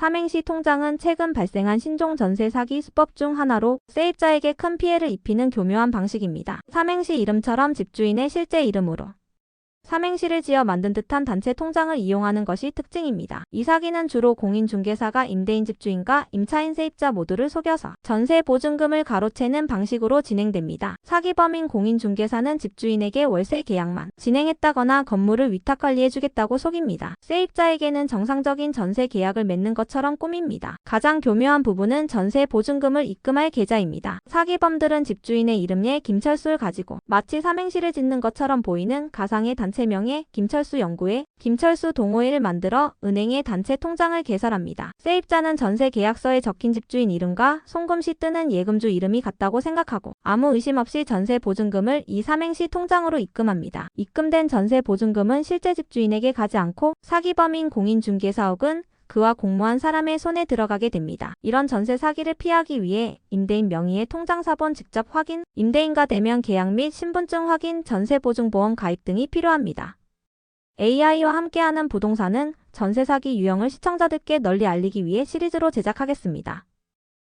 삼행시 통장은 최근 발생한 신종 전세 사기 수법 중 하나로 세입자에게 큰 피해를 입히는 교묘한 방식입니다. 삼행시 이름처럼 집주인의 실제 이름으로 삼행시를 지어 만든 듯한 단체 통장을 이용하는 것이 특징입니다. 이 사기는 주로 공인중개사가 임대인 집주인과 임차인 세입자 모두를 속여서 전세 보증금을 가로채는 방식으로 진행됩니다. 사기범인 공인중개사는 집주인에게 월세 계약만 진행했다거나 건물을 위탁 관리해주겠다고 속입니다. 세입자에게는 정상적인 전세 계약을 맺는 것처럼 꾸밉니다. 가장 교묘한 부분은 전세 보증금을 입금할 계좌입니다. 사기범들은 집주인의 이름에 김철수를 가지고 마치 삼행시를 짓는 것처럼 보이는 가상의 단 체명의 김철수 연구에 김철수 동호회를 만들어 은행에 단체 통장을 개설합니다. 세입자는 전세 계약서에 적힌 집주인 이름과 송금시 뜨는 예금주 이름이 같다고 생각하고 아무 의심 없이 전세 보증금을 이 삼행시 통장으로 입금합니다. 입금된 전세 보증금은 실제 집주인에게 가지 않고 사기범인 공인중개사 혹은 그와 공모한 사람의 손에 들어가게 됩니다. 이런 전세 사기를 피하기 위해 임대인 명의의 통장 사본 직접 확인, 임대인과 대면 계약 및 신분증 확인, 전세 보증보험 가입 등이 필요합니다. AI와 함께하는 부동산은 전세 사기 유형을 시청자들께 널리 알리기 위해 시리즈로 제작하겠습니다.